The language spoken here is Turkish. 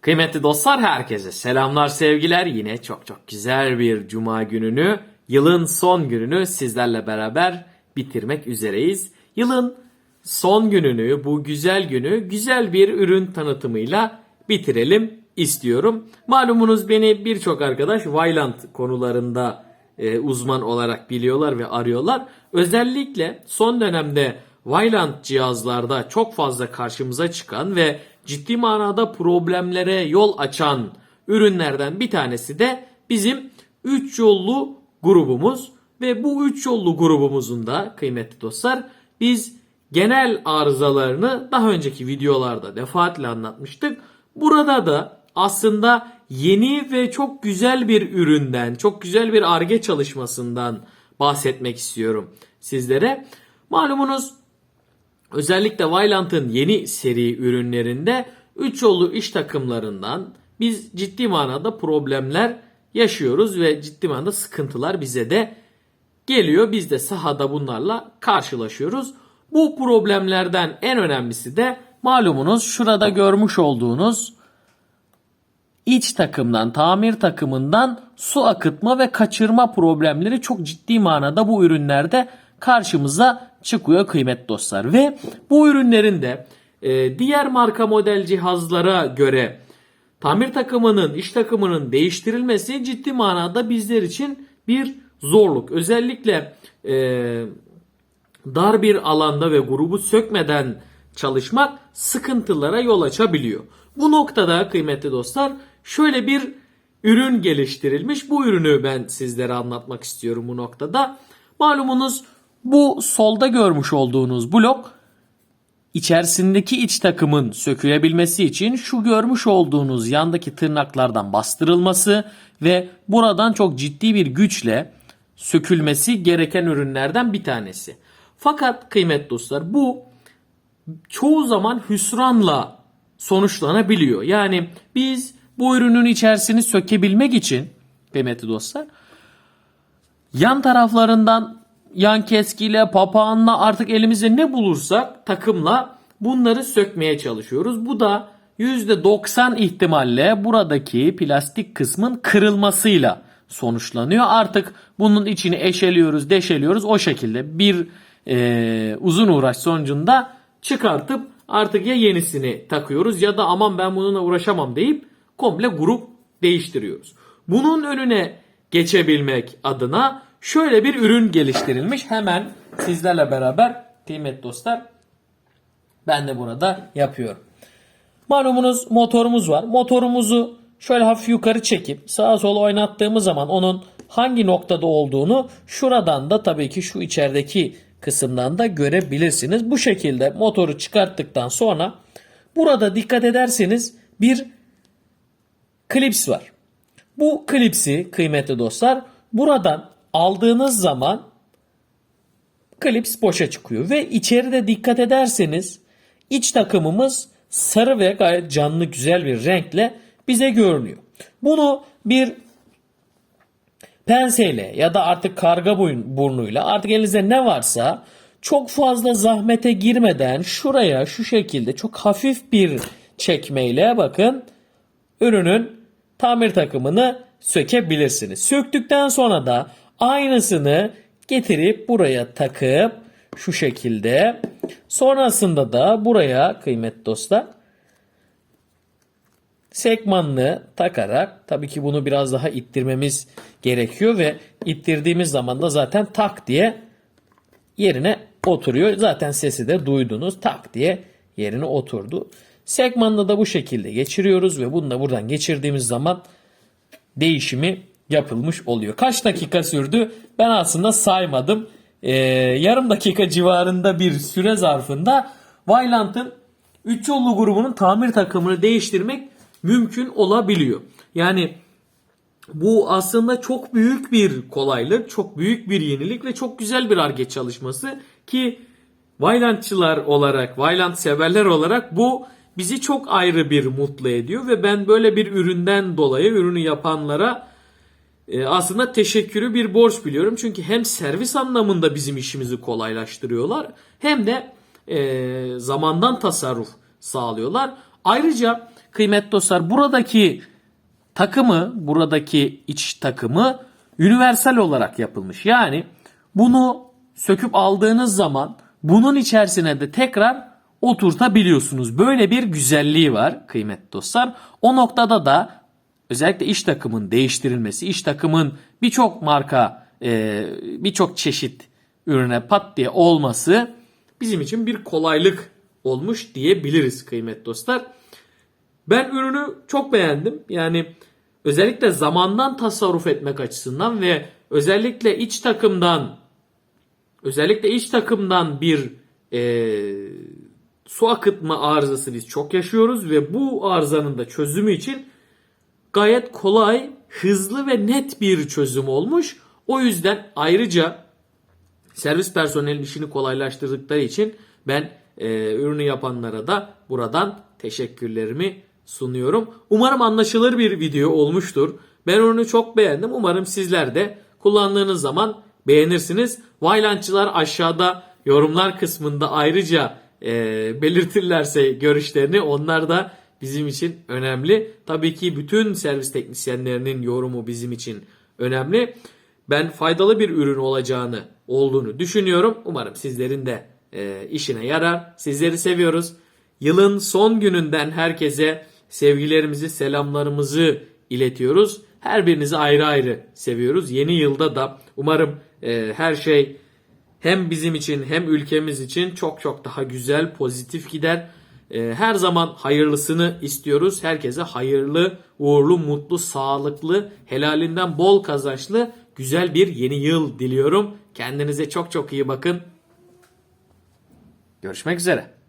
Kıymetli dostlar herkese selamlar sevgiler. Yine çok çok güzel bir cuma gününü, yılın son gününü sizlerle beraber bitirmek üzereyiz. Yılın son gününü, bu güzel günü güzel bir ürün tanıtımıyla bitirelim istiyorum. Malumunuz beni birçok arkadaş Valiant konularında e, uzman olarak biliyorlar ve arıyorlar. Özellikle son dönemde Valiant cihazlarda çok fazla karşımıza çıkan ve ciddi manada problemlere yol açan ürünlerden bir tanesi de bizim 3 yollu grubumuz ve bu 3 yollu grubumuzun da kıymetli dostlar biz genel arızalarını daha önceki videolarda defaatle anlatmıştık. Burada da aslında yeni ve çok güzel bir üründen, çok güzel bir arge çalışmasından bahsetmek istiyorum sizlere. Malumunuz özellikle Vailant'ın yeni seri ürünlerinde 3 yollu iş takımlarından biz ciddi manada problemler yaşıyoruz ve ciddi manada sıkıntılar bize de geliyor. Biz de sahada bunlarla karşılaşıyoruz. Bu problemlerden en önemlisi de malumunuz şurada görmüş olduğunuz iç takımdan, tamir takımından su akıtma ve kaçırma problemleri çok ciddi manada bu ürünlerde karşımıza çıkıyor kıymetli dostlar. Ve bu ürünlerin de e, diğer marka model cihazlara göre tamir takımının, iş takımının değiştirilmesi ciddi manada bizler için bir zorluk. Özellikle e, dar bir alanda ve grubu sökmeden çalışmak sıkıntılara yol açabiliyor. Bu noktada kıymetli dostlar şöyle bir ürün geliştirilmiş. Bu ürünü ben sizlere anlatmak istiyorum bu noktada. Malumunuz bu solda görmüş olduğunuz blok içerisindeki iç takımın sökülebilmesi için şu görmüş olduğunuz yandaki tırnaklardan bastırılması ve buradan çok ciddi bir güçle sökülmesi gereken ürünlerden bir tanesi. Fakat kıymetli dostlar bu çoğu zaman hüsranla sonuçlanabiliyor. Yani biz bu ürünün içerisini sökebilmek için kıymetli dostlar yan taraflarından yan keskiyle, papağanla artık elimizde ne bulursak takımla bunları sökmeye çalışıyoruz. Bu da %90 ihtimalle buradaki plastik kısmın kırılmasıyla sonuçlanıyor. Artık bunun içini eşeliyoruz, deşeliyoruz. O şekilde bir e, uzun uğraş sonucunda çıkartıp artık ya yenisini takıyoruz ya da aman ben bununla uğraşamam deyip komple grup değiştiriyoruz. Bunun önüne geçebilmek adına şöyle bir ürün geliştirilmiş. Hemen sizlerle beraber kıymetli dostlar ben de burada yapıyorum. Malumunuz motorumuz var. Motorumuzu şöyle hafif yukarı çekip sağa sola oynattığımız zaman onun hangi noktada olduğunu şuradan da tabii ki şu içerideki kısımdan da görebilirsiniz. Bu şekilde motoru çıkarttıktan sonra burada dikkat ederseniz bir klips var. Bu klipsi kıymetli dostlar buradan aldığınız zaman klips boşa çıkıyor ve içeride dikkat ederseniz iç takımımız sarı ve gayet canlı güzel bir renkle bize görünüyor. Bunu bir penseyle ya da artık karga burnuyla artık elinizde ne varsa çok fazla zahmete girmeden şuraya şu şekilde çok hafif bir çekmeyle bakın ürünün tamir takımını sökebilirsiniz. Söktükten sonra da aynısını getirip buraya takıp şu şekilde sonrasında da buraya kıymetli dostlar sekmanını takarak tabii ki bunu biraz daha ittirmemiz gerekiyor ve ittirdiğimiz zaman da zaten tak diye yerine oturuyor. Zaten sesi de duydunuz tak diye yerine oturdu. Segmanını da bu şekilde geçiriyoruz ve bunu da buradan geçirdiğimiz zaman değişimi yapılmış oluyor. Kaç dakika sürdü? Ben aslında saymadım. Ee, yarım dakika civarında bir süre zarfında Vailant'ın 3 yollu grubunun tamir takımını değiştirmek mümkün olabiliyor. Yani bu aslında çok büyük bir kolaylık, çok büyük bir yenilik ve çok güzel bir arge çalışması ki Vailantçılar olarak, Vailant severler olarak bu bizi çok ayrı bir mutlu ediyor ve ben böyle bir üründen dolayı ürünü yapanlara e, aslında teşekkürü bir borç biliyorum. Çünkü hem servis anlamında bizim işimizi kolaylaştırıyorlar hem de e, zamandan tasarruf sağlıyorlar. Ayrıca kıymetli dostlar buradaki takımı, buradaki iç takımı universal olarak yapılmış. Yani bunu söküp aldığınız zaman bunun içerisine de tekrar oturtabiliyorsunuz. Böyle bir güzelliği var kıymetli dostlar. O noktada da özellikle iş takımın değiştirilmesi, iş takımın birçok marka, e, birçok çeşit ürüne pat diye olması bizim için bir kolaylık olmuş diyebiliriz kıymetli dostlar. Ben ürünü çok beğendim. Yani özellikle zamandan tasarruf etmek açısından ve özellikle iç takımdan özellikle iç takımdan bir e, su akıtma arızası biz çok yaşıyoruz ve bu arızanın da çözümü için gayet kolay, hızlı ve net bir çözüm olmuş. O yüzden ayrıca servis personelinin işini kolaylaştırdıkları için ben e, ürünü yapanlara da buradan teşekkürlerimi sunuyorum. Umarım anlaşılır bir video olmuştur. Ben ürünü çok beğendim. Umarım sizler de kullandığınız zaman beğenirsiniz. Vaylancılar aşağıda yorumlar kısmında ayrıca e, belirtirlerse görüşlerini onlar da bizim için önemli. Tabii ki bütün servis teknisyenlerinin yorumu bizim için önemli. Ben faydalı bir ürün olacağını olduğunu düşünüyorum. Umarım sizlerin de e, işine yarar. Sizleri seviyoruz. Yılın son gününden herkese sevgilerimizi, selamlarımızı iletiyoruz. Her birinizi ayrı ayrı seviyoruz. Yeni yılda da umarım e, her şey hem bizim için hem ülkemiz için çok çok daha güzel, pozitif gider. E, her zaman hayırlısını istiyoruz. Herkese hayırlı, uğurlu, mutlu, sağlıklı, helalinden bol kazançlı, güzel bir yeni yıl diliyorum. Kendinize çok çok iyi bakın. Görüşmek üzere.